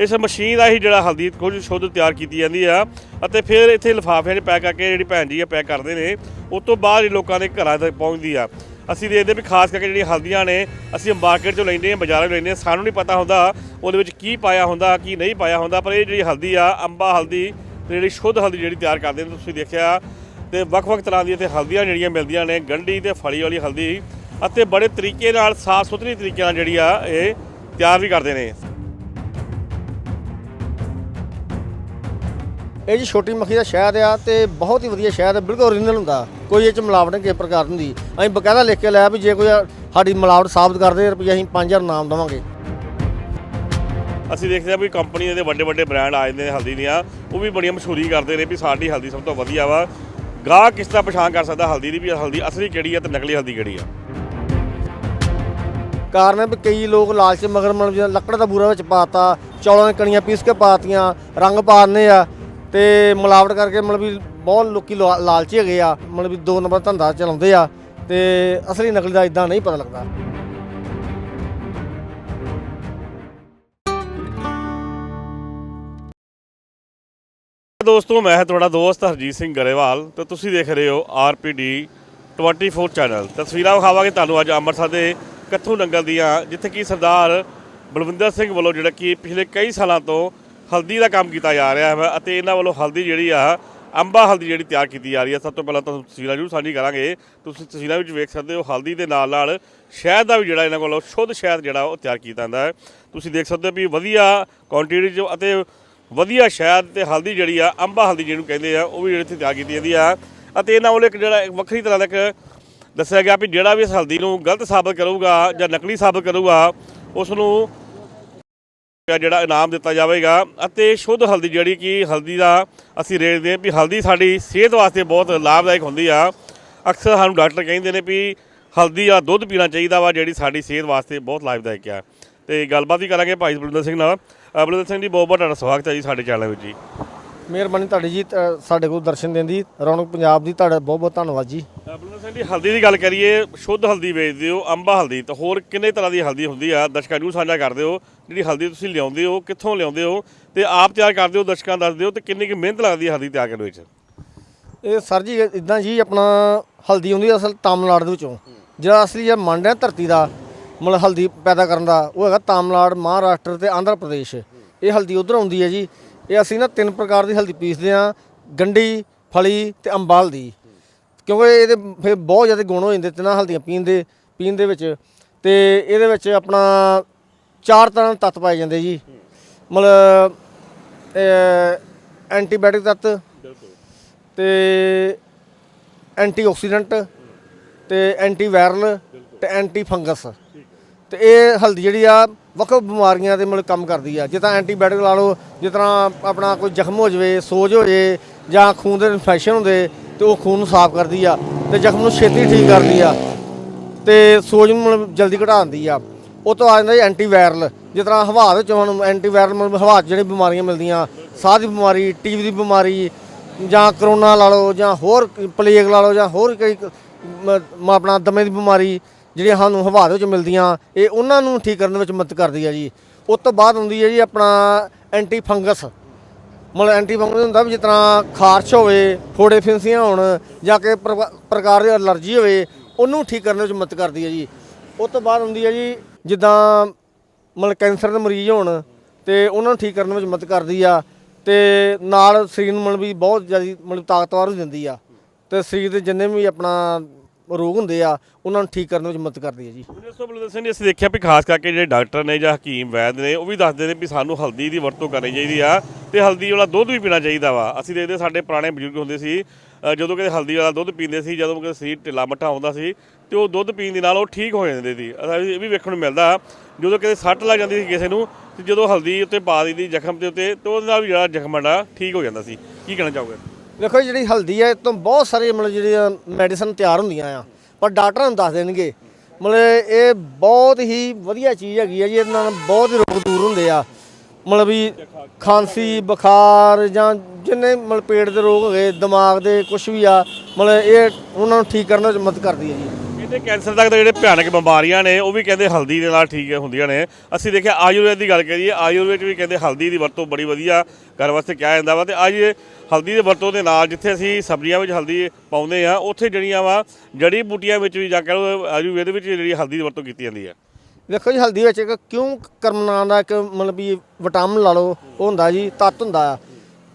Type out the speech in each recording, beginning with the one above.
ਇਸ ਮਸ਼ੀਨ ਦਾ ਹੀ ਜਿਹੜਾ ਹਲਦੀ ਕੁਝ ਸ਼ੁੱਧ ਤਿਆਰ ਕੀਤੀ ਜਾਂਦੀ ਆ ਅਤੇ ਫਿਰ ਇੱਥੇ ਲਿਫਾਫਿਆਂ 'ਚ ਪੈਕ ਕਰਕੇ ਜਿਹੜੀ ਭੈਣ ਜੀ ਆ ਪੈਕ ਕਰਦੇ ਨੇ, ਉਸ ਤੋਂ ਬਾਅਦ ਹੀ ਲੋਕਾਂ ਦੇ ਘਰਾਂ ਤੱਕ ਪਹੁੰਚਦੀ ਆ। ਅਸੀਂ ਦੇਖਦੇ ਵੀ ਖਾਸ ਕਰਕੇ ਜਿਹੜੀਆਂ ਹਲਦੀਆਂ ਨੇ, ਅਸੀਂ ਮਾਰਕੀਟ 'ਚੋਂ ਲੈਂਦੇ ਹਾਂ, ਬਾਜ਼ਾਰੋਂ ਲੈਂਦੇ ਹਾਂ, ਸਾਨੂੰ ਨਹੀਂ ਪਤਾ ਹੁੰਦਾ ਉਹਦੇ ਵਿੱਚ ਕੀ ਪਾਇਆ ਹੁੰਦਾ, ਕੀ ਨਹੀਂ ਪਾਇਆ ਹੁੰਦਾ, ਪਰ ਇਹ ਜਿਹੜੀ ਹਲਦੀ ਆ, ਅੰਬਾ ਹਲਦੀ, ਤੇ ਜਿਹੜੀ ਸ਼ੁੱਧ ਹਲਦੀ ਜਿਹੜੀ ਤਿਆਰ ਕਰਦੇ ਨੇ, ਤੁਸੀਂ ਦੇਖਿਆ, ਤੇ ਵੱਖ-ਵੱਖ ਤਰ੍ਹਾਂ ਦੀਆਂ ਤੇ ਹਲਦੀਆਂ ਜਿਹੜੀਆਂ ਮਿਲਦੀਆਂ ਨੇ, ਗੰਢੀ ਤੇ ਫਲੀ ਵਾਲੀ ਹਲਦੀ, ਅਤੇ ਬੜੇ ਤਰੀਕੇ ਨਾਲ ਸਾਫ਼ ਸੁਥਰੀ ਤਰੀਕੇ ਨਾਲ ਜਿਹੜੀ ਆ, ਇਹ ਤਿਆਰ ਵੀ ਕਰਦੇ ਨੇ। ਇਹ ਜੀ ਛੋਟੀ ਮੱਖੀ ਦਾ ਸ਼ਹਿਦ ਆ ਤੇ ਬਹੁਤ ਹੀ ਵਧੀਆ ਸ਼ਹਿਦ ਹੈ ਬਿਲਕੁਲ ਓਰੀਜਨਲ ਹੁੰਦਾ। ਕੋਈ ਇਹ ਚ ਮਿਲਾਵਟ ਨਹੀਂ ਕਿਸੇ ਪ੍ਰਕਾਰ ਦੀ। ਹੁੰਦੀ ਅਸੀਂ ਬਕਾਇਦਾ ਲਿਖ ਕੇ ਲਿਆ ਵੀ ਜੇ ਕੋਈ ਸਾਡੀ ਮਿਲਾਵਟ ਸਾਬਤ ਕਰਦੇ ਰੁਪਈਆ ਅਸੀਂ 5000 ਨਾਮ ਦੇਵਾਂਗੇ। ਅਸੀਂ ਦੇਖਦੇ ਆ ਵੀ ਕੰਪਨੀ ਦੇ ਵੱਡੇ ਵੱਡੇ ਬ੍ਰਾਂਡ ਆ ਜਾਂਦੇ ਨੇ ਹਲਦੀ ਦੀਆਂ। ਉਹ ਵੀ ਬੜੀਆਂ ਮਸ਼ਹੂਰੀ ਕਰਦੇ ਨੇ ਵੀ ਸਾਡੀ ਹਲਦੀ ਸਭ ਤੋਂ ਵਧੀਆ ਵਾ। ਗਾਹ ਕਿਸ ਤਰ੍ਹਾਂ ਪਛਾਣ ਕਰ ਸਕਦਾ ਹਲਦੀ ਦੀ ਵੀ ਹਲਦੀ ਅਸਲੀ ਕਿਹੜੀ ਆ ਤੇ ਨਕਲੀ ਹਲਦੀ ਕਿਹੜੀ ਆ? ਕਾਰਨ ਹੈ ਵੀ ਕਈ ਲੋਕ ਲਾਲਚ ਮਗਰ ਜਿਵੇਂ ਲੱਕੜ ਦਾ ਬੂਰਾ ਵਿੱਚ ਪਾਤਾ ਚੌਲਾਂ ਦੀਆਂ ਕਣੀਆਂ ਪੀਸ ਕੇ ਪਾਤੀਆਂ ਰੰਗ ਪਾ ਦਿੰਦੇ ਆ। ਤੇ ਮਿਲਾਵਟ ਕਰਕੇ ਮਤਲਬ ਵੀ ਬਹੁਤ ਲੋਕੀ ਲਾ- ਲਾਲਚੀ ਹੈਗੇ ਆ, ਮਤਲਬ ਵੀ ਦੋ ਨੰਬਰ ਧੰਦਾ ਚਲਾਉਂਦੇ ਆ ਤੇ ਅਸਲੀ ਨਕਲੀ ਦਾ ਇਦਾਂ ਨਹੀਂ ਪਤਾ ਲੱਗਦਾ। ਦੋਸਤੋ, ਮੈਂ ਹਾਂ ਤੁਹਾਡਾ ਦੋਸਤ ਹਰਜੀਤ ਸਿੰਘ ਗਰੇਵਾਲ ਤੇ ਤੁਸੀਂ ਦੇਖ ਰਹੇ ਹੋ ਆਰਪੀਡੀ 24 ਚੈਨਲ। ਤਸਵੀਰਾਂ ਵਿਖਾਵਾਂਗੇ ਤੁਹਾਨੂੰ ਅੱਜ ਅੰਮ੍ਰਿਤਸਰ ਦੇ ਕੱਥੂ ਨੰਗਲ ਦੀਆਂ, ਜਿੱਥੇ ਕਿ ਸਰਦਾਰ ਬਲਵਿੰਦਰ ਸਿੰਘ ਵੱਲੋਂ ਜਿਹੜਾ ਕਿ ਪਿਛਲੇ ਕਈ ਸਾਲਾਂ ਤੋਂ ਹਲਦੀ ਦਾ ਕੰਮ ਕੀਤਾ ਜਾ ਰਿਹਾ ਹੈ ਅਤੇ ਇਹਨਾਂ ਵੱਲੋਂ ਹਲਦੀ ਜਿਹੜੀ ਆ, ਅੰਬਾ ਹਲਦੀ ਜਿਹੜੀ ਤਿਆਰ ਕੀਤੀ ਜਾ ਰਹੀ ਹੈ। ਸਭ ਤੋਂ ਪਹਿਲਾਂ ਤੁਹਾਨੂੰ ਤਸਵੀਰਾਂ ਜ਼ਰੂਰ ਸਾਂਝੀ ਕਰਾਂਗੇ। ਤੁਸੀਂ ਤਸਵੀਰਾਂ ਵਿੱਚ ਵੇਖ ਸਕਦੇ ਹੋ, ਹਲਦੀ ਦੇ ਨਾਲ ਨਾਲ ਸ਼ਹਿਦ ਦਾ ਵੀ ਜਿਹੜਾ ਇਹਨਾਂ ਕੋਲੋਂ ਸ਼ੁੱਧ ਸ਼ਹਿਦ ਜਿਹੜਾ ਉਹ ਤਿਆਰ ਕੀਤਾ ਜਾਂਦਾ ਹੈ। ਤੁਸੀਂ ਦੇਖ ਸਕਦੇ ਹੋ ਵੀ ਵਧੀਆ ਕੁਆਂਟੀਟੀ 'ਚ ਅਤੇ ਵਧੀਆ ਸ਼ਹਿਦ ਤੇ ਹਲਦੀ ਜਿਹੜੀ ਆ, ਅੰਬਾ ਹਲਦੀ ਜਿਹਨੂੰ ਕਹਿੰਦੇ ਆ, ਉਹ ਵੀ ਜਿਹੜੀ ਇੱਥੇ ਤਿਆਰ ਕੀਤੀ ਜਾਂਦੀ ਆ। ਅਤੇ ਇਹਨਾਂ ਵੱਲੋਂ ਇੱਕ ਜਿਹੜਾ ਇੱਕ ਵੱਖਰੀ ਤਰ੍ਹਾਂ ਦਾ ਇੱਕ ਦੱਸਿਆ ਗਿਆ ਵੀ ਜਿਹੜਾ ਵੀ ਇਸ ਹਲਦੀ ਨੂੰ ਗਲਤ ਸਾਬਤ ਕਰੂਗਾ ਜਾਂ ਨਕਲੀ ਸਾਬਤ ਕਰੂਗਾ, ਉਸ ਨੂੰ ਜਿਹੜਾ ਇਨਾਮ ਦਿੱਤਾ ਜਾਵੇਗਾ ਅਤੇ ਸ਼ੁੱਧ ਹਲਦੀ ਜਿਹੜੀ ਕਿ ਹਲਦੀ ਦਾ ਅਸੀਂ ਰੇਟਦੇ ਹਾਂ ਵੀ ਹਲਦੀ ਸਾਡੀ ਸਿਹਤ ਵਾਸਤੇ ਬਹੁਤ ਲਾਭਦਾਇਕ ਹੁੰਦੀ ਆ। ਅਕਸਰ ਸਾਨੂੰ ਡਾਕਟਰ ਕਹਿੰਦੇ ਨੇ ਵੀ ਹਲਦੀ ਆ ਦੁੱਧ ਪੀਣਾ ਚਾਹੀਦਾ ਵਾ ਜਿਹੜੀ ਸਾਡੀ ਸਿਹਤ ਵਾਸਤੇ ਬਹੁਤ ਲਾਭਦਾਇਕ ਆ। ਤੇ ਗੱਲਬਾਤ ਵੀ ਕਰਾਂਗੇ ਭਾਈ ਬਲਵਿੰਦਰ ਸਿੰਘ ਨਾਲ। ਅ, ਬਲਵਿੰਦਰ ਸਿੰਘ ਜੀ ਬਹੁਤ ਬਹੁਤ ਤੁਹਾਡਾ ਸਵਾਗਤ ਹੈ ਜੀ ਸਾਡੇ ਚੈਨਲ ਵਿੱਚ ਜੀ। ਮਿਹਰਬਾਨੀ ਤੁਹਾਡੀ ਜੀ ਸਾਡੇ ਕੋਲ ਦਰਸ਼ਨ ਦੇਣ ਦੀ। ਰੌਣਕ ਪੰਜਾਬ ਦੀ ਤੁਹਾਡਾ ਬਹੁਤ ਬਹੁਤ ਧੰਨਵਾਦ ਜੀ। ਬਲਵਿੰਦਰ ਸਿੰਘ ਜੀ, ਹਲਦੀ ਦੀ ਗੱਲ ਕਰੀਏ, ਸ਼ੁੱਧ ਹਲਦੀ ਵੇਚਦੇ ਹੋ, ਅੰਬਾ ਹਲਦੀ, ਤਾਂ ਹੋਰ ਕਿੰਨੇ ਤਰ੍ਹਾਂ ਦੀ ਹਲਦੀ ਹੁੰਦੀ ਆ? ਦਰਸ਼ਕਾਂ ਨੂੰ ਸਾਂਝਾ ਕਰਦੇ ਹੋ ਜਿਹੜੀ ਹਲਦੀ ਤੁਸੀਂ ਲਿਆਉਂਦੇ ਹੋ, ਕਿੱਥੋਂ ਲਿਆਉਂਦੇ ਹੋ, ਤੇ ਆਪ ਤਿਆਰ ਕਰਦੇ ਹੋ, ਦਰਸ਼ਕਾਂ ਨੂੰ ਦੱਸਦੇ ਹੋ ਤੇ ਕਿੰਨੀ ਕੁ ਮਿਹਨਤ ਲੱਗਦੀ ਹੈ ਹਲਦੀ ਤਿਆਰ ਕਰਨ ਵਿੱਚ? ਇਹ ਸਰ ਜੀ ਇਦਾਂ ਜੀ, ਆਪਣਾ ਹਲਦੀ ਆਉਂਦੀ ਹੈ ਅਸਲ ਤਾਮਿਲਨਾਡੂ ਦੇ ਵਿੱਚੋਂ। ਜਿਹੜਾ ਅਸਲੀ ਇਹ ਮੰਡ ਹੈ ਧਰਤੀ ਦਾ, ਮਤਲਬ ਹਲਦੀ ਪੈਦਾ ਕਰਨ ਦਾ, ਉਹ ਹੈਗਾ ਤਾਮਿਲਨਾਡੂ, ਮਹਾਰਾਸ਼ਟਰ ਤੇ ਆਂਧਰਾ ਪ੍ਰਦੇਸ਼। ਇਹ ਹਲਦੀ ਉਧਰ ਆਉਂਦੀ ਹੈ ਜੀ। ਇਹ ਅਸੀਂ ਨਾ ਤਿੰਨ ਪ੍ਰਕਾਰ ਦੀ ਹਲਦੀ ਪੀਸਦੇ ਆ ਗੰਢੀ, ਫਲੀ ਤੇ ਅੰਬਾ ਹਲਦੀ ਕਿਉਂਕਿ ਇਹਦੇ ਫਿਰ ਬਹੁਤ ਜ਼ਿਆਦਾ ਗੁਣ ਹੋ ਜਾਂਦੇ ਤਿੰਨਾਂ ਹਲਦੀਆਂ ਪੀਣ ਦੇ ਪੀਣ ਦੇ ਵਿੱਚ। ਤੇ ਇਹਦੇ ਵਿੱਚ ਆਪਣਾ ਚਾਰ ਤਰ੍ਹਾਂ ਦੇ ਤੱਤ ਪਾਏ ਜਾਂਦੇ ਜੀ। ਮਤਲਬ ਐਂਟੀਬਾਇਓਟਿਕ ਤੱਤ ਤੇ ਐਂਟੀਆਕਸੀਡੈਂਟ ਤੇ ਐਂਟੀ ਵਾਇਰਲ ਤੇ ਐਂਟੀ ਫੰਗਸ ਤੇ ਇਹ ਹਲਦੀ ਜਿਹੜੀ ਆ ਵੱਖ ਵੱਖ ਬਿਮਾਰੀਆਂ ਦੇ ਮਤਲਬ ਕੰਮ ਕਰਦੀ ਆ। ਜਿਸ ਤਰ੍ਹਾਂ ਐਂਟੀਬਾਇਓਟਿਕ ਲਾ ਲਓ ਜਿਸ ਤਰ੍ਹਾਂ ਆਪਣਾ ਕੋਈ ਜ਼ਖਮ ਹੋ ਜਾਵੇ, ਸੋਜ ਹੋ ਜਾਵੇ ਜਾਂ ਖੂਨ ਦੇ ਇਨਫੈਕਸ਼ਨ ਹੁੰਦੇ ਤੇ ਉਹ ਖੂਨ ਨੂੰ ਸਾਫ਼ ਕਰਦੀ ਆ ਤੇ ਜ਼ਖਮ ਨੂੰ ਛੇਤੀ ਠੀਕ ਕਰਦੀ ਆ ਤੇ ਸੋਜ ਨੂੰ ਮਤਲਬ ਜਲਦੀ ਘਟਾ ਦਿੰਦੀ ਆ। ਉਹ ਤੋਂ ਆ ਜਾਂਦਾ ਜੀ ਐਂਟੀ ਵਾਇਰਲ ਜਿਸ ਤਰ੍ਹਾਂ ਹਵਾ ਦੇ ਵਿੱਚੋਂ ਹੁਣ ਐਂਟੀ ਵਾਇਰਲ ਮਤਲਬ ਹਵਾ 'ਚ ਜਿਹੜੀਆਂ ਬਿਮਾਰੀਆਂ ਮਿਲਦੀਆਂ, ਸਾਹ ਦੀ ਬਿਮਾਰੀ, ਟੀਵੀ ਦੀ ਬਿਮਾਰੀ ਜਾਂ ਕਰੋਨਾ ਲਾ ਲਓ ਜਾਂ ਹੋਰ ਪਲੇਗ ਲਾ ਲਓ ਜਾਂ ਹੋਰ ਕਈ ਆਪਣਾ ਦਮੇ ਦੀ ਬਿਮਾਰੀ ਜਿਹੜੀਆਂ ਸਾਨੂੰ ਹਵਾ ਦੇ ਵਿੱਚ ਮਿਲਦੀਆਂ, ਇਹ ਉਹਨਾਂ ਨੂੰ ਠੀਕ ਕਰਨ ਵਿੱਚ ਮਦਦ ਕਰਦੀ ਹੈ ਜੀ। ਉਸ ਤੋਂ ਬਾਅਦ ਹੁੰਦੀ ਹੈ ਜੀ ਆਪਣਾ ਐਂਟੀ ਫੰਗਸ ਮਤਲਬ ਐਂਟੀ ਹੁੰਦਾ ਵੀ ਜਿਸ ਤਰ੍ਹਾਂ ਖਾਰਸ਼ ਹੋਵੇ ਫੋੜੇ ਫਿੰਸੀਆਂ ਹੋਣ ਜਾਂ ਕਿ ਪ੍ਰਵਾ- ਪ੍ਰਕਾਰ ਦੀ ਅਲਰਜੀ ਹੋਵੇ, ਉਹਨੂੰ ਠੀਕ ਕਰਨ ਵਿੱਚ ਮਦਦ ਕਰਦੀ ਹੈ ਜੀ। ਉਹ ਤੋਂ ਬਾਅਦ ਹੁੰਦੀ ਹੈ ਜੀ, ਜਿੱਦਾਂ ਮਤਲਬ ਕੈਂਸਰ ਦੇ ਮਰੀਜ਼ ਹੋਣ ਤੇ ਉਹਨਾਂ ਨੂੰ ਠੀਕ ਕਰਨ ਵਿੱਚ ਮਦਦ ਕਰਦੀ ਆ ਤੇ ਨਾਲ ਸਰੀਰ ਨੂੰ ਮਤਲਬ ਵੀ ਬਹੁਤ ਜ਼ਿਆਦਾ ਮਤਲਬ ਤਾਕਤਵਰ ਹੋ ਦਿੰਦੀ ਆ। ਤੇ ਸਰੀਰ ਦੇ ਜਿੰਨੇ ਵੀ ਆਪਣਾ ਰੋਗ ਹੁੰਦੇ ਆ, ਉਹਨਾਂ ਨੂੰ ਠੀਕ ਕਰਨ ਵਿੱਚ ਮਦਦ ਕਰਦੀ ਹੈ ਜੀ। ਦੋਸਤੋ ਬਲਵਿੰਦਰ ਸਿੰਘ ਜੀ, ਅਸੀਂ ਦੇਖਿਆ ਵੀ ਖਾਸ ਕਰਕੇ ਜਿਹੜੇ ਡਾਕਟਰ ਨੇ ਜਾਂ ਹਕੀਮ ਵੈਦ ਨੇ, ਉਹ ਵੀ ਦੱਸਦੇ ਨੇ ਵੀ ਸਾਨੂੰ ਹਲਦੀ ਦੀ ਵਰਤੋਂ ਕਰਨੀ ਚਾਹੀਦੀ ਆ ਤੇ ਹਲਦੀ ਵਾਲਾ ਦੁੱਧ ਵੀ ਪੀਣਾ ਚਾਹੀਦਾ ਵਾ। ਅਸੀਂ ਦੇਖਦੇ ਸਾਡੇ ਪੁਰਾਣੇ ਬਜ਼ੁਰਗ ਹੁੰਦੇ ਸੀ ਜਦੋਂ ਕਿਤੇ ਹਲਦੀ ਵਾਲਾ ਦੁੱਧ ਪੀਂਦੇ ਸੀ, ਜਦੋਂ ਕਿਤੇ ਸਰੀਰ ਢਿੱਲਾ ਮੱਠਾ ਹੁੰਦਾ ਸੀ, ਤੇ ਉਹ ਦੁੱਧ ਪੀਣ ਦੇ ਨਾਲ ਉਹ ਠੀਕ ਹੋ ਜਾਂਦੇ ਸੀ। ਇਹ ਵੀ ਵੇਖਣ ਨੂੰ ਮਿਲਦਾ, ਜਦੋਂ ਕਿਤੇ ਸੱਟ ਲੱਗ ਜਾਂਦੀ ਸੀ ਕਿਸੇ ਨੂੰ, ਤੇ ਜਦੋਂ ਹਲਦੀ ਉੱਤੇ ਪਾ ਦਿੱਤੀ, ਜ਼ਖਮ ਦੇ ਉੱਤੇ, ਤੇ ਉਹਦੇ ਨਾਲ ਵੀ ਜਿਹੜਾ ਜ਼ਖਮ ਆ ਠੀਕ ਹੋ ਜਾਂਦਾ ਸੀ। ਕੀ ਕਹਿਣਾ ਚਾਹੋਗੇ? ਵੇਖੋ ਜੀ, ਜਿਹੜੀ ਹਲਦੀ ਹੈ, ਇਹ ਤੋਂ ਬਹੁਤ ਸਾਰੇ ਮਤਲਬ ਜਿਹੜੀਆਂ ਮੈਡੀਸਨ ਤਿਆਰ ਹੁੰਦੀਆਂ ਆ, ਪਰ ਡਾਕਟਰਾਂ ਨੂੰ ਦੱਸ ਦੇਣਗੇ। ਮਤਲਬ ਇਹ ਬਹੁਤ ਹੀ ਵਧੀਆ ਚੀਜ਼ ਹੈਗੀ ਆ ਜੀ, ਇਹਦੇ ਨਾਲ ਬਹੁਤ ਹੀ ਰੋਗ ਦੂਰ ਹੁੰਦੇ ਆ। ਮਤਲਬ ਵੀ ਖਾਂਸੀ, ਬੁਖਾਰ ਜਾਂ ਜਿੰਨੇ ਮਤਲਬ ਪੇਟ ਦੇ ਰੋਗ ਹੋਗੇ, ਦਿਮਾਗ ਦੇ ਕੁਝ ਵੀ ਆ, ਮਤਲਬ ਇਹ ਉਹਨਾਂ ਨੂੰ ਠੀਕ ਕਰਨ ਵਿੱਚ ਮਦਦ ਕਰਦੀ ਹੈ ਜੀ। ਕਹਿੰਦੇ ਕੈਂਸਰ ਤੱਕ ਦੇ ਜਿਹੜੇ ਭਿਆਨਕ ਬਿਮਾਰੀਆਂ ਨੇ, ਉਹ ਵੀ ਕਹਿੰਦੇ ਹਲਦੀ ਦੇ ਨਾਲ ਠੀਕ ਹੁੰਦੀਆਂ ਨੇ। ਅਸੀਂ ਦੇਖਿਆ ਆਯੁਰਵੇਦ ਦੀ ਗੱਲ ਕਰੀਏ, ਆਯੁਰਵੇਦ ਵੀ ਕਹਿੰਦੇ ਹਲਦੀ ਦੀ ਵਰਤੋਂ ਬੜੀ ਵਧੀਆ ਘਰ ਵਾਸਤੇ ਕਿਹਾ ਜਾਂਦਾ ਵਾ ਤੇ ਅੱਜ ਹਲਦੀ ਦੇ ਵਰਤੋਂ ਦੇ ਨਾਲ ਜਿੱਥੇ ਅਸੀਂ ਸਬਜ਼ੀਆਂ ਵਿੱਚ ਹਲਦੀ ਪਾਉਂਦੇ ਆ ਉੱਥੇ ਜਿਹੜੀਆਂ ਵਾ, ਜੜੀ ਬੂਟੀਆਂ ਵਿੱਚ ਵੀ ਜਾ ਕੇ ਆਯੁਰਵੇਦ ਵਿੱਚ ਜਿਹੜੀ ਹਲਦੀ ਦੀ ਵਰਤੋਂ ਕੀਤੀ ਜਾਂਦੀ ਹੈ। ਵੇਖੋ ਜੀ, ਹਲਦੀ ਵਿੱਚ ਇੱਕ ਕਿਉਂ ਕਰਮ ਨਾਂ ਦਾ ਇੱਕ ਮਤਲਬ ਵੀ ਵਿਟਾਮਿਨ ਲਾ ਲਓ, ਉਹ ਹੁੰਦਾ ਜੀ, ਤੱਤ ਹੁੰਦਾ ਆ।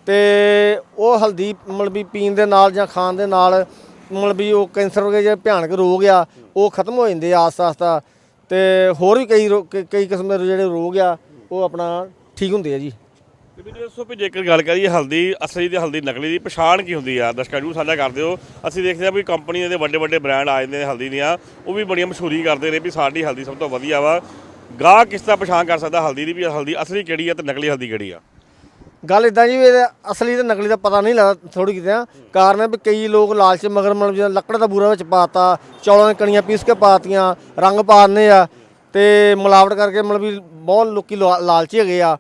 ਤੇ ਉਹ ਹਲਦੀ ਮਤਲਬ ਵੀ ਪੀਣ ਦੇ ਨਾਲ ਜਾਂ ਖਾਣ ਦੇ ਨਾਲ ਮਤਲਬ ਵੀ ਉਹ ਕੈਂਸਰ ਵਰਗੇ ਜਿਹੜੇ ਭਿਆਨਕ ਰੋਗ ਆ, ਉਹ ਖਤਮ ਹੋ ਜਾਂਦੇ ਆ ਆਸਤਾ ਆਸਤਾ ਤੇ ਹੋਰ ਵੀ ਕਈ ਰੋ- ਕਈ- ਕਈ ਕਿਸਮ ਦੇ ਜਿਹੜੇ ਰੋਗ ਆ, ਉਹ ਆਪਣਾ ਠੀਕ ਹੁੰਦੇ ਆ ਜੀ। ਤੇ ਮੈਨੂੰ ਦੱਸੋ ਵੀ ਜੇਕਰ ਗੱਲ ਕਰੀਏ ਹਲਦੀ, ਅਸਲੀ ਤੇ ਹਲਦੀ ਨਕਲੀ ਦੀ, ਪਛਾਣ ਕੀ ਹੁੰਦੀ ਆ? ਦਰਸ਼ਕਾਂ ਨੂੰ ਸਾਂਝਾ ਕਰ ਦਿਓ। ਅਸੀਂ ਦੇਖਦੇ ਆ ਵੀ ਕੰਪਨੀਆਂ ਦੇ ਵੱਡੇ ਵੱਡੇ ਬ੍ਰਾਂਡ ਆ ਜਾਂਦੇ ਨੇ ਹਲਦੀ ਦੀਆਂ। ਉਹ ਵੀ ਬੜੀਆਂ ਮਸ਼ਹੂਰੀ ਕਰਦੇ ਨੇ ਵੀ ਸਾਡੀ ਹਲਦੀ ਸਭ ਤੋਂ ਵਧੀਆ ਵਾ। ਗਾਹ ਕਿਸ ਤਰ੍ਹਾਂ ਪਛਾਣ ਕਰ ਸਕਦਾ ਹਲਦੀ ਦੀ? ਵੀ ਹਲਦੀ ਅਸਲੀ ਕਿਹੜੀ ਆ ਤੇ ਨਕਲੀ ਹਲਦੀ ਕਿਹੜੀ ਆ? ਗੱਲ ਇਦਾਂ ਜੀ ਵੀ ਇਹਦਾ ਅਸਲੀ ਤੇ ਨਕਲੀ ਦਾ ਪਤਾ ਨਹੀਂ ਲੱਗਦਾ ਥੋੜੀ ਕਿਤੇ ਕਾਰਨ ਹੈ ਵੀ ਕਈ ਲੋਕ ਲਾਲਚ ਮਗਰ ਮਤਲਬ ਜਿਵੇਂ ਲੱਕੜ ਦਾ ਬੂਰਾ ਵਿੱਚ ਪਾਤਾ, ਚੌਲਾਂ ਦੀਆਂ ਕਣੀਆਂ ਪੀਸ ਕੇ ਪਾਤੀਆਂ, ਰੰਗ ਪਾ ਦਿੰਦੇ ਆ ਤੇ ਮਿਲਾਵਟ ਕਰਕੇ ਮਤਲਬ ਵੀ ਬਹੁਤ ਲੋਕੀ ਲਾ- ਲਾਲਚੀ ਹੈਗੇ ਆ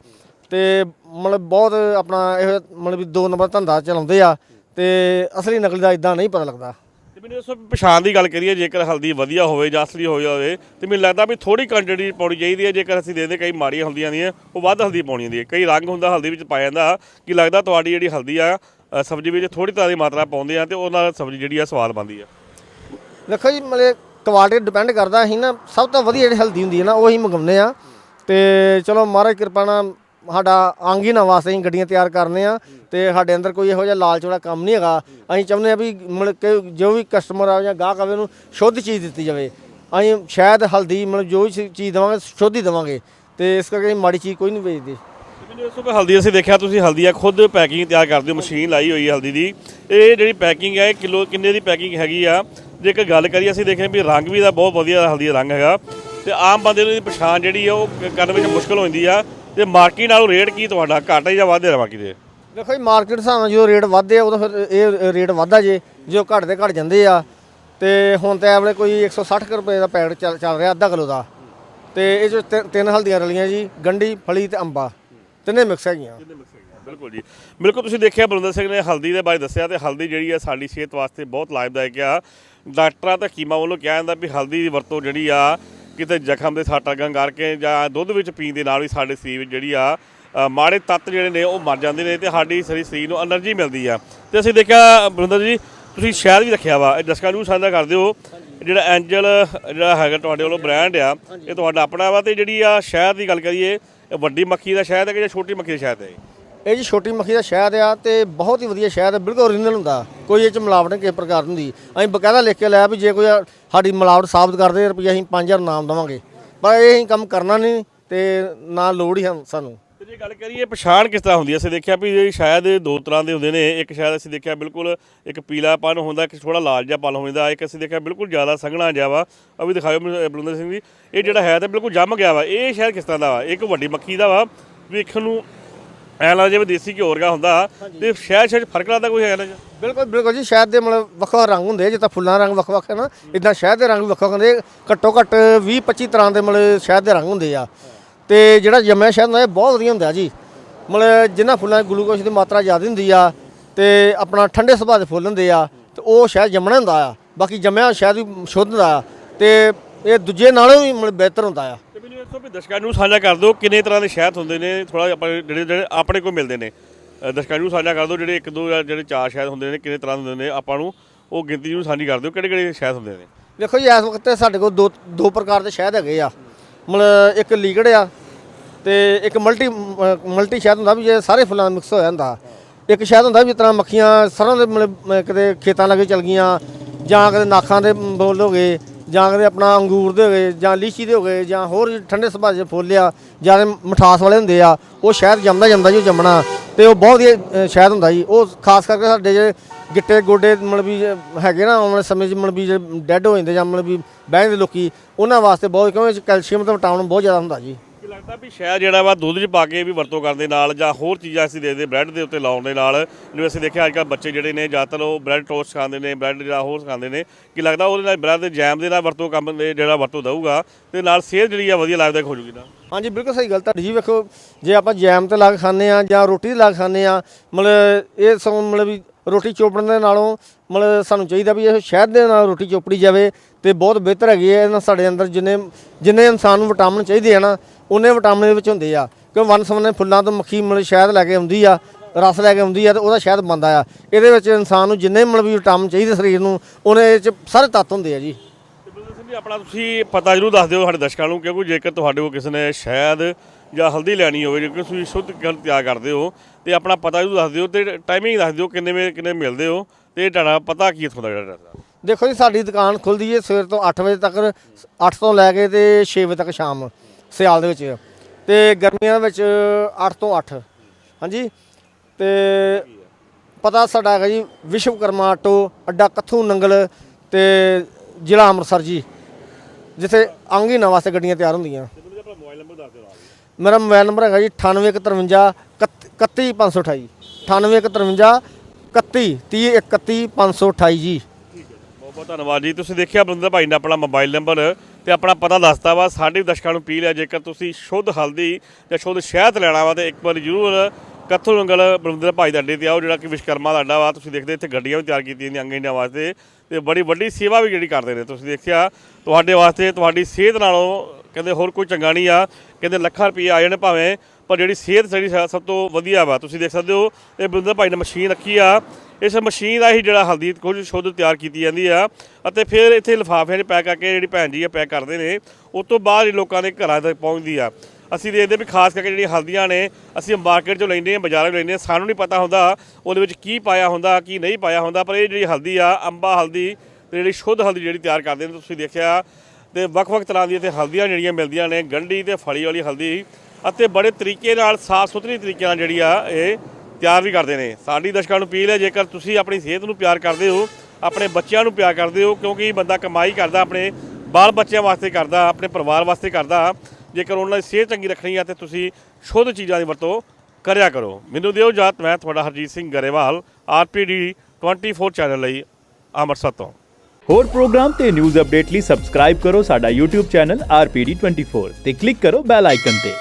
ਤੇ ਮਤਲਬ ਬਹੁਤ ਆਪਣਾ ਇਹ ਮਤਲਬ ਵੀ ਦੋ ਨੰਬਰ ਧੰਦਾ ਚਲਾਉਂਦੇ ਆ ਤੇ ਅਸਲੀ ਨਕਲੀ ਦਾ ਇਦਾਂ ਨਹੀਂ ਪਤਾ ਲੱਗਦਾ। ਤੇ ਮੈਨੂੰ ਦੱਸੋ ਪਛਾਣ ਦੀ ਗੱਲ ਕਰੀਏ ਜੇਕਰ ਹਲਦੀ ਵਧੀਆ ਹੋਵੇ ਜਾਂ ਅਸਲੀ ਹੋਈ ਹੋਵੇ ਤੇ ਮੈਨੂੰ ਲੱਗਦਾ ਵੀ ਥੋੜੀ ਕੁਆਂਟੀਟੀ ਪਾਉਣੀ ਚਾਹੀਦੀ ਹੈ। ਜੇਕਰ ਅਸੀਂ ਦੇਖਦੇ ਕਈ ਮਾੜੀਆਂ ਹਲਦੀਆਂ ਦੀਆਂ ਉਹ ਵੱਧ ਹਲਦੀ ਪਾਉਣੀ ਹੁੰਦੀ ਹੈ। ਕਈ ਰੰਗ ਹੁੰਦਾ ਹਲਦੀ ਵਿੱਚ ਪਾਇਆ ਜਾਂਦਾ। ਕਿ ਲੱਗਦਾ ਤੁਹਾਡੀ ਜਿਹੜੀ ਹਲਦੀ ਆ ਅ, ਸਬਜ਼ੀ ਵਿੱਚ ਥੋੜੀ ਤਰ੍ਹਾਂ ਦੀ ਮਾਤਰਾ ਪਾਉਂਦੇ ਆ ਤੇ ਉਹ ਨਾਲ ਸਬਜ਼ੀ ਜਿਹੜੀ ਆ ਸਵਾਦ ਬਣਦੀ ਆ? ਦੇਖੋ ਜੀ ਮਤਲਬ ਕੁਆਲਿਟੀ ਡਿਪੈਂਡ ਕਰਦਾ। ਅਸੀਂ ਨਾ ਸਭ ਤੋਂ ਵਧੀਆ ਜਿਹੜੀ ਹਲਦੀ ਹੁੰਦੀ ਹੈ ਨਾ ਉਹ ਅਸੀਂ ਮੰਗਾਉਂਦੇ ਆ। ਤੇ ਚਲੋ ਮਹਾਰਾਜ ਕਿਰਪਾ ਨਾਲ ਸਾਡਾ ਅੰਗ ਵਾਸਤੇ ਅਸੀਂ ਗੱਡੀਆਂ ਤਿਆਰ ਕਰਨੇ ਆ ਤੇ ਸਾਡੇ ਅੰਦਰ ਕੋਈ ਇਹੋ ਜਿਹਾ ਲਾਲਚ ਵਾਲਾ ਕੰਮ ਨਹੀਂ ਹੈਗਾ। ਅਸੀਂ ਚਾਹੁੰਦੇ ਆ ਵੀ ਮਤਲਬ ਕਿ ਜੋ ਵੀ ਕਸਟਮਰ ਆ ਜਾਂ ਗਾਹਕ ਆਵੇ ਉਹਨੂੰ ਸ਼ੁੱਧ ਚੀਜ਼ ਦਿੱਤੀ ਜਾਵੇ। ਅਸੀਂ ਸ਼ਾਇਦ ਹਲਦੀ ਮਤਲਬ ਜੋ ਵੀ ਚੀਜ਼ ਦੇਵਾਂਗੇ, ਸ਼ੁੱਧ ਹੀ ਦੇਵਾਂਗੇ। ਤੇ ਇਸ ਕਰਕੇ ਅਸੀਂ ਮਾੜੀ ਚੀਜ਼ ਕੋਈ ਨਹੀਂ ਵੇਚਦੇ। ਤੇ ਮੈਨੂੰ ਹਲਦੀ ਅਸੀਂ ਦੇਖਿਆ, ਤੁਸੀਂ ਹਲਦੀ ਆ ਖੁਦ ਪੈਕਿੰਗ ਤਿਆਰ ਕਰਦੇ ਹੋ, ਮਸ਼ੀਨ ਲਾਈ ਹੋਈ ਹੈ ਹਲਦੀ ਦੀ। ਇਹ ਜਿਹੜੀ ਪੈਕਿੰਗ ਹੈ ਇਹ ਕਿਲੋ, ਕਿੰਨੇ ਦੀ ਪੈਕਿੰਗ ਹੈਗੀ ਆ? ਜੇਕਰ ਗੱਲ ਕਰੀਏ, ਅਸੀਂ ਦੇਖਿਆ ਵੀ ਰੰਗ ਵੀ ਦਾ ਬਹੁਤ ਵਧੀਆ ਹਲਦੀ ਦਾ ਰੰਗ ਹੈਗਾ। ਤੇ ਆਮ ਬੰਦੇ ਨੂੰ ਇਹਦੀ ਪਛਾਣ ਜਿਹੜੀ ਆ, ਉਹ ਕਰਨ ਵਿੱਚ ਮੁਸ਼ਕਲ ਹੋ ਜਾਂਦੀ ਆ। ਤੇ ਮਾਰਕੀਟ ਨਾਲੋਂ ਰੇਟ ਕੀ ਤੁਹਾਡਾ? ਘੱਟ ਹੈ ਜਾਂ ਵੱਧ ਹੈ ਬਾਕੀ ਦੇ? ਦੇਖੋ ਜੀ ਮਾਰਕੀਟ ਹਿਸਾਬ ਨਾਲ ਜਦੋਂ ਰੇਟ ਵਧਦੇ ਆ ਉਦੋਂ ਫਿਰ ਇਹ ਰੇਟ ਵਧਦਾ ਜੇ ਜੋ ਘਟਦੇ ਘਟ ਜਾਂਦੇ ਆ। ਤੇ ਹੁਣ ਤਾਂ ਐਵਲੇ ਕੋਈ 160 ਕੁ ਰੁਪਏ ਦਾ ਪੈਕਟ ਚੱਲ ਰਿਹਾ ਅੱਧਾ ਕਿਲੋ ਦਾ। ਤੇ ਇਹ ਜੋ ਤਿੰਨ ਹਲਦੀਆਂ ਰਲੀਆਂ ਜੀ ਗੰਢੀ ਫਲੀ ਤੇ ਅੰਬਾ ਤਿੰਨੇ ਮਿਕਸ ਹੈਗੀਆਂ ਬਿਲਕੁਲ ਜੀ। ਬਿਲਕੁਲ ਤੁਸੀਂ ਦੇਖਿਆ ਬਲਵਿੰਦਰ ਸਿੰਘ ਨੇ ਹਲਦੀ ਦੇ ਬਾਰੇ ਦੱਸਿਆ ਤੇ ਹਲਦੀ ਜਿਹੜੀ ਆ ਸਾਡੀ ਸਿਹਤ ਵਾਸਤੇ ਬਹੁਤ ਲਾਭਦਾਇਕ ਆ। ਡਾਕਟਰਾਂ ਤੇ ਹਕੀਮਾਂ ਵੱਲੋਂ ਕਿਹਾ ਜਾਂਦਾ ਵੀ ਹਲਦੀ ਦੀ ਵਰਤੋਂ ਜਿਹੜੀ ਆ ਕਿਤੇ ਜ਼ਖਮ ਦੇ ਸੱਟ ਲੱਗਣ ਕਰਕੇ ਜਾਂ ਦੁੱਧ ਵਿੱਚ ਪੀਣ ਦੇ ਨਾਲ ਵੀ ਸਾਡੇ ਸਰੀਰ ਵਿੱਚ ਜਿਹੜੀ ਆ ਮਾੜੇ ਤੱਤ ਜਿਹੜੇ ਨੇ ਉਹ ਮਰ ਜਾਂਦੇ ਨੇ ਤੇ ਸਾਡੀ ਸਰੀਰ ਨੂੰ એનર્ਜੀ ਮਿਲਦੀ ਆ। ਤੇ ਅਸੀਂ ਦੇਖਿਆ ਬਰਿੰਦਰ ਜੀ, ਤੁਸੀਂ ਸ਼ਹਿਦ ਵੀ ਰੱਖਿਆ ਵਾ। ਇਹ ਦਸਕਾਂ ਨੂੰ ਸਾਂਝਾ ਕਰਦੇ ਹੋ ਜਿਹੜਾ ਐਂਜਲ, ਜਿਹੜਾ ਹੈਗਾ ਤੁਹਾਡੇ ਵੱਲੋਂ ਬ੍ਰਾਂਡ ਆ, ਇਹ ਤੁਹਾਡਾ ਆਪਣਾ ਵਾ ਤੇ ਜਿਹੜੀ ਆ ਸ਼ਹਿਦ ਦੀ ਗੱਲ ਕਰੀਏ ਵੱਡੀ ਮੱਖੀ ਦਾ ਸ਼ਹਿਦ ਹੈ ਕਿ ਜਾਂ ਛੋਟੀ ਮੱਖੀ ਦਾ ਸ਼ਹਿਦ ਹੈ? ਇਹ ਜੀ ਛੋਟੀ ਮੱਖੀ ਦਾ ਸ਼ਹਿਦ ਆ ਤੇ ਬਹੁਤ ਹੀ ਵਧੀਆ ਸ਼ਹਿਦ ਹੈ ਬਿਲਕੁਲ ਓਰੀਜਨਲ ਹੁੰਦਾ। ਕੋਈ ਇਹ ਚ ਮਿਲਾਵਟ ਨਹੀਂ ਕਿਸੇ ਪ੍ਰਕਾਰ ਹੁੰਦੀ। ਅਸੀਂ ਬਕਾਇਦਾ ਲਿਖ ਕੇ ਲਿਆ ਵੀ ਜੇ ਕੋਈ ਸਾਡੀ ਮਿਲਾਵਟ ਸਾਬਤ ਕਰਦੇ ਰੁਪਈਆ ਅਸੀਂ 5000 ਨਾਮ ਦੇਵਾਂਗੇ। ਪਰ ਇਹ ਅਸੀਂ ਕੰਮ ਕਰਨਾ ਨਹੀਂ ਤੇ ਨਾ ਲੋੜ ਹੀ ਹਨ ਸਾਨੂੰ। ਤੇ ਜੇ ਗੱਲ ਕਰੀਏ ਪਛਾਣ ਕਿਸ ਤਰ੍ਹਾਂ ਹੁੰਦੀ ਹੈ ਅਸੀਂ ਦੇਖਿਆ ਵੀ ਇਹ ਸ਼ਾਇਦ ਦੋ ਤਰ੍ਹਾਂ ਦੇ ਹੁੰਦੇ ਨੇ। ਇੱਕ ਸ਼ਾਇਦ ਅਸੀਂ ਦੇਖਿਆ ਬਿਲਕੁਲ ਇੱਕ ਪੀਲਾਪਨ ਹੁੰਦਾ, ਇੱਕ ਥੋੜਾ ਲਾਲ ਜਿਹਾ ਪਨ ਹੋ ਜਾਂਦਾ ਇੱਕ ਅਸੀਂ ਦੇਖਿਆ ਬਿਲਕੁਲ ਜ਼ਿਆਦਾ ਸੰਘਣਾ ਜਿਹਾ ਵਾ। ਆ ਵੀ ਦਿਖਾਇਓ ਮੈਨੂੰ ਸਿੰਘ ਜੀ। ਇਹ ਜਿਹੜਾ ਹੈ ਤਾਂ ਬਿਲਕੁਲ ਜੰਮ ਗਿਆ ਵਾ। ਇਹ ਸ਼ਾਇਦ ਕਿਸ ਤਰ੍ਹਾਂ ਦਾ ਵਾ? ਇੱਕ ਵੱਡੀ ਮੱਖੀ ਦਾ ਵਾ। ਵੇਖਣ ਨੂੰ ਐਂ ਲੱਗਦਾ ਜਿਵੇਂ ਦੇਸੀ ਘਿਓ ਵਰਗਾ ਹੁੰਦਾ। ਤੇ ਸ਼ਾਇਦ ਸ਼ਾਇਦ ਫ਼ਰਕ ਲੱਗਦਾ ਕੋਈ ਹੈ ਨਾ ਜੀ ਬਿਲਕੁਲ ਬਿਲਕੁਲ ਜੀ ਸ਼ਹਿਦ ਦੇ ਮਤਲਬ ਵੱਖ ਵੱਖ ਰੰਗ ਹੁੰਦੇ ਜਿੱਦਾਂ ਫੁੱਲਾਂ ਰੰਗ ਵੱਖ ਵੱਖ ਹੈ ਨਾ ਇਦਾਂ ਸ਼ਹਿਦ ਦੇ ਰੰਗ ਵੱਖ ਵੱਖ ਹੁੰਦੇ ਘੱਟੋ ਘੱਟ 20 25 ਤਰ੍ਹਾਂ ਦੇ ਮਤਲਬ ਸ਼ਹਿਦ ਦੇ ਰੰਗ ਹੁੰਦੇ ਆ। ਤੇ ਜਿਹੜਾ ਜੰਮਿਆ ਸ਼ਹਿਦ ਹੁੰਦਾ ਇਹ ਬਹੁਤ ਵਧੀਆ ਹੁੰਦਾ ਜੀ। ਮਤਲਬ ਜਿਨ੍ਹਾਂ ਫੁੱਲਾਂ 'ਚ ਗਲੂਕੋਜ਼ ਦੀ ਮਾਤਰਾ ਜ਼ਿਆਦਾ ਹੁੰਦੀ ਆ ਤੇ ਆਪਣਾ ਠੰਡੇ ਸੁਭਾਅ ਦੇ ਫੁੱਲ ਹੁੰਦੇ ਆ ਤੇ ਉਹ ਸ਼ਹਿਦ ਜੰਮਣਾ ਹੁੰਦਾ ਆ। ਬਾਕੀ ਜੰਮਿਆ ਸ਼ਹਿਦ ਵੀ ਸ਼ੁੱਧ ਹੁੰਦਾ ਆ ਤੇ ਇਹ ਦੂਜੇ ਨਾਲੋਂ ਵੀ ਮਤਲਬ ਬਿਹਤਰ ਹੁੰਦਾ ਆ। ਤੇ ਮੈਨੂੰ ਦੱਸੋ ਵੀ ਦਰਸ਼ਕਾਂ ਨੂੰ ਸਾਂਝਾ ਕਰ ਦਿਓ ਕਿੰਨੇ ਤਰ੍ਹਾਂ ਦੇ ਸ਼ਹਿਦ ਹੁੰਦੇ ਨੇ ਥੋੜਾ ਆਪਣੇ ਜਿਹੜੇ ਜਿਹੜੇ ਆਪਣੇ ਕੋਲ ਮਿਲਦੇ ਨੇ। ਅ, ਦਰਸ਼ਕਾਂ ਨੂੰ ਸਾਂਝਾ ਕਰ ਦਿਓ ਜਿਹੜੇ ਇੱਕ ਦੋ ਜਾਂ ਜਿਹੜੇ ਚਾਰ ਸ਼ਹਿਦ ਹੁੰਦੇ ਨੇ ਕਿੰਨੇ ਤਰ੍ਹਾਂ ਦੇ ਹੁੰਦੇ ਨੇ ਆਪਾਂ ਨੂੰ ਉਹ ਗਿਣਤੀ ਨੂੰ ਸਾਂਝੀ ਕਰ ਦਿਓ ਕਿਹੜੇ ਕਿਹੜੇ ਸ਼ਹਿਦ ਹੁੰਦੇ ਨੇ। ਵੇਖੋ ਜੀ ਇਸ ਵਕਤ ਤੇ ਸਾਡੇ ਕੋਲ ਦੋ ਦੋ ਪ੍ਰਕਾਰ ਦੇ ਸ਼ਹਿਦ ਹੈਗੇ ਆ। ਮਤਲਬ ਇੱਕ ਲੀਗੜ ਆ ਤੇ ਇੱਕ ਮਲਟੀ ਮਲਟੀ ਸ਼ਹਿਦ ਹੁੰਦਾ ਵੀ ਜੇ ਸਾਰੇ ਫੁੱਲਾਂ ਦਾ ਮਿਕਸ ਹੋ ਜਾਂਦਾ ਇੱਕ ਸ਼ਹਿਦ ਹੁੰਦਾ ਵੀ ਜਿਸ ਤਰ੍ਹਾਂ ਮੱਖੀਆਂ ਸਰੋਂ ਦੇ ਮਤਲਬ ਅਹ ਕਿਤੇ ਖੇਤਾਂ ਲਾਗੇ ਚਲ ਗਈਆਂ ਜਾਂ ਕਦੇ ਨਾਖਾਂ ਦੇ ਬੋਲ ਹੋ ਗਏ। ਜਾਂ ਕਦੇ ਆਪਣਾ ਅੰਗੂਰ ਦੇ ਹੋ ਗਏ, ਜਾਂ ਲੀਚੀ ਦੇ ਹੋ ਗਏ, ਜਾਂ ਹੋਰ ਠੰਡੇ ਸੁਭਾਅ ਦੇ ਫੁੱਲ ਆ, ਜਾਂ ਮਠਾਸ ਵਾਲੇ ਹੁੰਦੇ ਆ, ਉਹ ਸ਼ਹਿਦ ਜੰਮਦਾ ਜੰਮਦਾ ਜੀ ਜੰਮਣਾ। ਤੇ ਉਹ ਬਹੁਤ ਵਧੀਆ ਸ਼ਹਿਦ ਹੁੰਦਾ ਜੀ। ਉਹ ਖਾਸ ਕਰਕੇ ਸਾਡੇ ਜਿਹੜੇ ਗਿੱਟੇ ਗੋਡੇ ਮਤਲਬ ਵੀ ਹੈਗੇ ਨਾ, ਆਉਣ ਵਾਲੇ ਸਮੇਂ 'ਚ ਮਤਲਬ ਵੀ ਡੈੱਡ ਹੋ ਜਾਂਦੇ ਜਾਂ ਮਤਲਬ ਵੀ ਬਹਿ ਜਾਂਦੇ ਲੋਕੀ, ਉਹਨਾਂ ਵਾਸਤੇ ਬਹੁਤ ਕਿਉਂਕਿ ਕੈਲਸ਼ੀਅਮ ਤੇ ਵਿਟਾਮਿਨ ਬਹੁਤ ਜ਼ਿਆਦਾ ਹੁੰਦਾ ਜੀ। ਲੱਗਦਾ ਵੀ ਸ਼ਾਇਦ ਜਿਹੜਾ ਵਾ ਦੁੱਧ 'ਚ ਪਾ ਕੇ ਵੀ ਵਰਤੋਂ ਕਰਨ ਦੇ ਨਾਲ ਜਾਂ ਹੋਰ ਚੀਜ਼ਾਂ ਅਸੀਂ ਦੇਖਦੇ ਬ੍ਰੈਡ ਦੇ ਉੱਤੇ ਲਾਉਣ ਦੇ ਨਾਲ। ਜਿਵੇਂ ਅਸੀਂ ਦੇਖਿਆ ਅੱਜ ਕੱਲ੍ਹ ਬੱਚੇ ਜਿਹੜੇ ਨੇ ਜ਼ਿਆਦਾਤਰ ਉਹ ਬ੍ਰੈਡ ਟੋਸਟ ਖਾਂਦੇ ਨੇ, ਬ੍ਰੈਡ ਜਿਹੜਾ ਹੋਰ ਖਾਂਦੇ ਨੇ। ਕਿ ਲੱਗਦਾ ਉਹਦੇ ਨਾਲ ਬ੍ਰੈਡ ਦੇ ਜੈਮ ਦੇ ਨਾਲ ਵਰਤੋਂ ਕੰਮ ਦੇ ਜਿਹੜਾ ਵਰਤੋਂ ਦਊਗਾ ਤੇ ਨਾਲ ਸਿਹਤ ਜਿਹੜੀ ਆ ਵਧੀਆ ਲਾਭਦਾਇਕ ਹੋ ਜੂਗੀ ਨਾ। ਹਾਂਜੀ, ਬਿਲਕੁਲ ਸਹੀ ਗੱਲ ਤੁਹਾਡੀ ਜੀ ਵੇਖੋ, ਜੇ ਆਪਾਂ ਜੈਮ ਤੇ ਲਾ ਕੇ ਖਾਂਦੇ ਆ ਜਾਂ ਰੋਟੀ ਤੇ ਲਾ ਕੇ ਖਾਂਦੇ ਆ ਮਤਲਬ ਇਹ ਸਗੋਂ ਮਤਲਬ ਵੀ ਰੋਟੀ ਚੋਪਣ ਦੇ ਨਾਲੋਂ ਮਤਲਬ ਸਾਨੂੰ ਚਾਹੀਦਾ ਵੀ ਇਹ ਸ਼ਹਿਦ ਦੇ ਨਾਲ ਰੋਟੀ ਚੋਪੜੀ ਜਾਵੇ ਤੇ ਬਹੁਤ ਬਿਹਤਰ ਹੈਗੀ ਹੈ ਇਹਨਾਂ ਸਾਡੇ ਅੰਦਰ ਜਿੰਨੇ ਜਿੰਨੇ ਇਨਸਾਨ ਨੂੰ ਵਿਟਾਮਿਨ ਚਾਹੀਦੇ ਆ ਨਾ ਉਹਨੇ ਵਿਟਾਮਿਨ ਦੇ ਵਿੱਚ ਹੁੰਦੇ ਆ ਕਿਉਂ ਵਨ ਸਮਨੇ ਫੁੱਲਾਂ ਤੋਂ ਮੱਖੀ ਮਤਲਬ ਸ਼ਹਿਦ ਲੈ ਕੇ ਆਉਂਦੀ ਆ ਰਸ ਲੈ ਕੇ ਆਉਂਦੀ ਆ ਤੇ ਉਹਦਾ ਸ਼ਹਿਦ ਬਣਦਾ ਆ। ਇਹਦੇ ਵਿੱਚ ਇਨਸਾਨ ਨੂੰ ਜਿੰਨੇ ਮਤਲਬ ਵੀ ਵਿਟਾਮਿਨ ਚਾਹੀਦੇ ਸਰੀਰ ਨੂੰ ਉਹਨੇ ਇਹ ਚ ਸਾਰੇ ਤੱਤ ਹੁੰਦੇ ਆ ਜੀ। ਸਿੰਘ ਜੀ ਆਪਣਾ ਤੁਸੀਂ ਪਤਾ ਜਰੂਰ ਦੱਸ ਦਿਓ ਸਾਡੇ ਦਰਸ਼ਕਾਂ ਨੂੰ ਕਿਉਂਕਿ ਜੇਕਰ ਤੁਹਾਡੇ ਕੋਲ ਕਿਸੇ ਨੇ ਸ਼ਹਿਦ ਜਾਂ ਹਲਦੀ ਲੈਣੀ ਹੋਵੇ ਜੇ ਤੁਸੀਂ ਸ਼ੁੱਧ ਕਰ ਤਿਆਰ ਕਰਦੇ ਹੋ ਤੇ ਆਪਣਾ ਪਤਾ ਜਰੂਰ ਦੱਸ ਦਿਓ ਤੇ ਟਾਈਮਿੰਗ ਦੱਸ ਦਿਓ ਕਿੰਨੇ ਵੇ ਕਿੰਨੇ ਮਿਲਦੇ ਹੋ ਤੇ ਤੁਹਾਡਾ ਪਤਾ ਕੀ ਇੱਥੋਂ ਦਾ ਜਿਹੜਾ ਦੇਖੋ ਜੀ ਸਾਡੀ ਦੁਕਾਨ ਖੁੱਲਦੀ ਹੈ ਸਵੇਰ ਤੋਂ 8 ਵਜੇ ਤੱਕ 8 ਤੋਂ ਲੈ ਕੇ ਤੇ 6 ਵਜੇ ਤੱਕ ਸ਼ਾਮ। ਸਿਆਲ ਦੇ ਵਿੱਚ। ਤੇ ਗਰਮੀਆਂ ਦੇ ਵਿੱਚ 8 ਤੋਂ 8 ਹਾਂਜੀ? ਤੇ ਪਤਾ ਸਾਡਾ ਹੈਗਾ ਜੀ ਵਿਸ਼ਵਕਰਮਾ ਆਟੋ ਅੱਡਾ ਕੱਥੂ ਨੰਗਲ ਤੇ ਜ਼ਿਲ੍ਹਾ ਅੰਮ੍ਰਿਤਸਰ ਜੀ ਜਿੱਥੇ ਆਂਗੀਨਾ ਵਾਸਤੇ ਗੱਡੀਆਂ ਤਿਆਰ ਹੁੰਦੀਆਂ। ਮੇਰਾ ਮੋਬਾਈਲ ਨੰਬਰ ਹੈਗਾ ਜੀ 9853 31528 9853 31 31528 ਜੀ। ਬਹੁਤ ਬਹੁਤ ਧੰਨਵਾਦ ਜੀ। ਤੁਸੀਂ ਦੇਖਿਆ ਬਲਵਿੰਦਰ ਭਾਈ ਨੇ ਆਪਣਾ ਮੋਬਾਈਲ ਨੰਬਰ ਤੇ ਆਪਣਾ ਪਤਾ ਦੱਸਤਾ ਵਾ, ਸਾਡੇ ਦਰਸ਼ਕਾਂ ਨੂੰ ਅਪੀਲ ਹੈ, ਜੇਕਰ ਤੁਸੀਂ ਸ਼ੁੱਧ ਹਲਦੀ ਜਾਂ ਸ਼ੁੱਧ ਸ਼ਹਿਦ ਲੈਣਾ ਵਾ ਤੇ ਇੱਕ ਵਾਰੀ ਜ਼ਰੂਰ ਕੱਥੂ ਨੰਗਲ ਬਲਵਿੰਦਰ ਭਾਈ ਦੇ ਅੱਡੇ ਤੇ ਆਓ, ਜਿਹੜਾ ਕਿ ਵਿਸ਼ਕਰਮਾ ਦਾ ਅੱਡਾ ਵਾ, ਤੁਸੀਂ ਦੇਖਦੇ ਇੱਥੇ ਗੱਡੀਆਂ ਵੀ ਤਿਆਰ ਕੀਤੀਆਂ ਜਾਂਦੀਆਂ ਅੰਗਹੀਣਾਂ ਵਾਸਤੇ ਤੇ ਬੜੀ ਵੱਡੀ ਸੇਵਾ ਵੀ ਜਿਹੜੀ ਕਰਦੇ ਨੇ। ਤੁਸੀਂ ਦੇਖਿਆ, ਤੁਹਾਡੇ ਵਾਸਤੇ ਤੁਹਾਡੀ ਸਿਹਤ ਨਾਲੋਂ ਕਹਿੰਦੇ ਹੋਰ ਕੋਈ ਚੰਗਾ ਨਹੀਂ ਆ, ਕਹਿੰਦੇ ਲੱਖਾਂ ਰੁਪਏ ਆ ਜਾਣੇ ਭਾਵੇਂ, ਪਰ ਜਿਹੜੀ ਸਿਹਤ ਜਿਹੜੀ ਸਭ ਤੋਂ ਵਧੀਆ ਵਾ। ਤੁਸੀਂ ਦੇਖ ਸਕਦੇ ਹੋ, ਇਹ ਬਲਵਿੰਦਰ ਭਾਈ ਨੇ ਮਸ਼ੀਨ ਰੱਖੀ ਆ ਇਸ ਮਸ਼ੀਨ ਦਾ ਹੀ ਜਿਹੜਾ ਹਲਦੀ ਕੁਝ ਸ਼ੁੱਧ ਤਿਆਰ ਕੀਤੀ ਜਾਂਦੀ ਆ ਅਤੇ ਫਿਰ ਇੱਥੇ ਲਿਫਾਫਿਆਂ 'ਚ ਪੈਕ ਕਰਕੇ ਜਿਹੜੀ ਭੈਣ ਜੀ ਆ ਪੈਕ ਕਰਦੇ ਨੇ, ਉਸ ਤੋਂ ਬਾਅਦ ਹੀ ਲੋਕਾਂ ਦੇ ਘਰਾਂ ਤੱਕ ਪਹੁੰਚਦੀ ਆ। ਅਸੀਂ ਦੇਖਦੇ ਵੀ ਖਾਸ ਕਰਕੇ ਜਿਹੜੀਆਂ ਹਲਦੀਆਂ ਨੇ, ਅਸੀਂ ਮਾਰਕੀਟ 'ਚੋਂ ਲੈਂਦੇ ਹਾਂ, ਬਾਜ਼ਾਰੋਂ ਲੈਂਦੇ ਹਾਂ, ਸਾਨੂੰ ਨਹੀਂ ਪਤਾ ਹੁੰਦਾ ਉਹਦੇ ਵਿੱਚ ਕੀ ਪਾਇਆ ਹੁੰਦਾ, ਕੀ ਨਹੀਂ ਪਾਇਆ ਹੁੰਦਾ, ਪਰ ਇਹ ਜਿਹੜੀ ਹਲਦੀ ਆ, ਅੰਬਾ ਹਲਦੀ ਤੇ ਜਿਹੜੀ ਸ਼ੁੱਧ ਹਲਦੀ ਜਿਹੜੀ ਤਿਆਰ ਕਰਦੇ ਨੇ, ਤੁਸੀਂ ਦੇਖਿਆ ਤੇ ਵੱਖ-ਵੱਖ ਤਰ੍ਹਾਂ ਦੀਆਂ ਤੇ ਹਲਦੀਆਂ ਜਿਹੜੀਆਂ ਮਿਲਦੀਆਂ ਨੇ, ਗੰਢੀ ਤੇ ਫਲੀ ਵਾਲੀ ਹਲਦੀ ਅਤੇ ਬੜੇ ਤਰੀਕੇ ਨਾਲ ਸਾਫ਼ ਸੁਥਰੀ ਤਰੀਕੇ ਨਾਲ ਜਿਹੜੀ ਆ ਇਹ ਤਿਆਰ ਵੀ ਕਰਦੇ ਨੇ। ਸਾਡੀ ਦਰਸ਼ਕਾਂ ਨੂੰ ਅਪੀਲ ਹੈ, ਜੇਕਰ ਤੁਸੀਂ ਆਪਣੀ ਸਿਹਤ ਨੂੰ ਪਿਆਰ ਕਰਦੇ ਹੋ, ਆਪਣੇ ਬੱਚਿਆਂ ਨੂੰ ਪਿਆਰ ਕਰਦੇ ਹੋ, ਕਿਉਂਕਿ ਬੰਦਾ ਕਮਾਈ ਕਰਦਾ, ਆਪਣੇ ਬਾਲ ਬੱਚਿਆਂ ਵਾਸਤੇ ਕਰਦਾ, ਆਪਣੇ ਪਰਿਵਾਰ ਵਾਸਤੇ ਕਰਦਾ, ਜੇਕਰ ਉਹਨਾਂ ਦੀ ਸਿਹਤ ਚੰਗੀ ਰੱਖਣੀ ਹੈ ਤੇ ਤੁਸੀਂ ਸ਼ੁੱਧ ਚੀਜ਼ਾਂ ਦੀ ਵਰਤੋਂ ਕਰਿਆ ਕਰੋ। ਮੈਨੂੰ ਦਿਓ ਜਾਤ ਮੈਂ ਤੁਹਾਡਾ ਹਰਜੀਤ ਸਿੰਘ ਗਰੇਵਾਲ ਆਰਪੀਡੀ 24 ਚੈਨਲ ਲਈ ਅੰਮ੍ਰਿਤਸਰ ਤੋਂ। ਹੋਰ ਪ੍ਰੋਗਰਾਮ ਤੇ ਨਿਊਜ਼ ਅਪਡੇਟ ਲਈ ਸਬਸਕ੍ਰਾਈਬ ਕਰੋ ਸਾਡਾ YouTube ਚੈਨਲ RPD24 ਤੇ ਕਲਿੱਕ ਕਰੋ ਬੈਲ ਆਈਕਨ ਤੇ।